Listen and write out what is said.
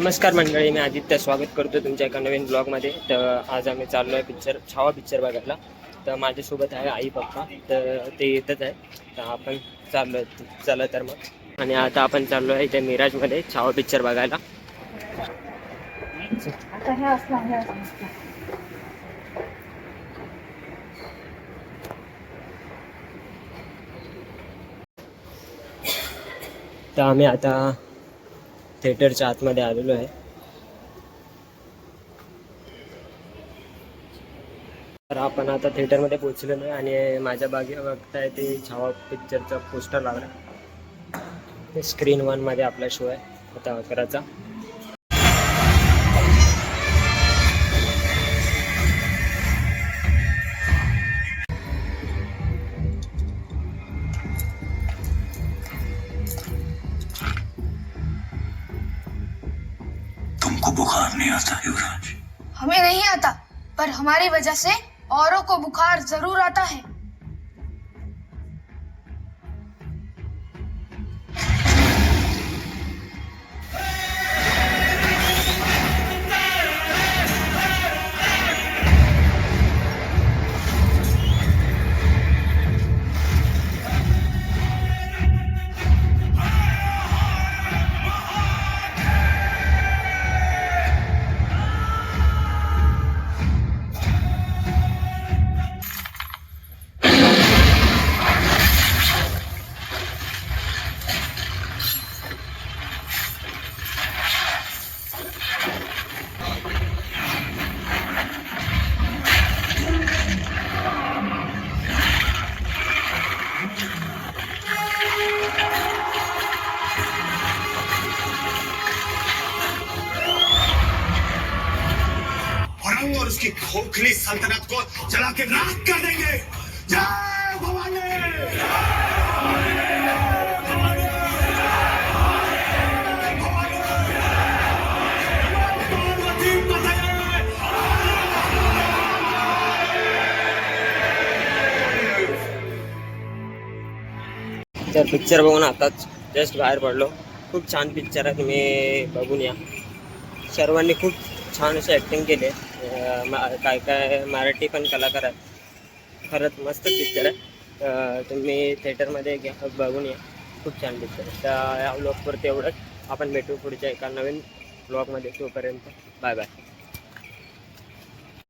नमस्कार मंडळी मी आदित्य. स्वागत करतो तुमच्या एका नवीन ब्लॉगमध्ये. तर आज आम्ही चाललो आहे पिक्चर छावा पिक्चर बघायला. तर माझ्यासोबत आहे आई पप्पा. तर ते येतच आहे. तर आपण चाललो आहे चला तर मग. आणि आता आपण चाललो आहे इथे मिराजमध्ये छावा पिक्चर बघायला. तर आम्ही आता थिएटरच्या आतमध्ये आलेलो आहे. तर आपण आता थिएटरमध्ये पोचलो नाही आणि माझ्या बागे बघताय ते छावा पिक्चरचा पोस्टर लागला. स्क्रीन वनमध्ये आपला शो आहे. आता अकराचा. को बुखार नहीं आता युवराज। हमें नहीं आता पर हमारी वजह से औरों को बुखार जरूर आता है। और उसकी खोखली सल्तनत को जला के राख कर देंगे। जय भवानी! पिक्चर बघून आताच जस्ट बाहेर पडलो. खूप छान पिक्चर आहे तुम्ही बघून या. सर्वांनी खूप छान असे ॲक्टिंग केले अं, मा- काय काय मराठी पण कलाकार आहेत. खरंच मस्त पिक्चर आहे. तुम्ही थिएटरमध्ये घ्या बघून या. खूप छान पिक्चर आहे. तर या ब्लॉगवरती एवढंच. आपण भेटू पुढच्या एका नवीन ब्लॉगमध्ये तोपर्यंत. Bye bye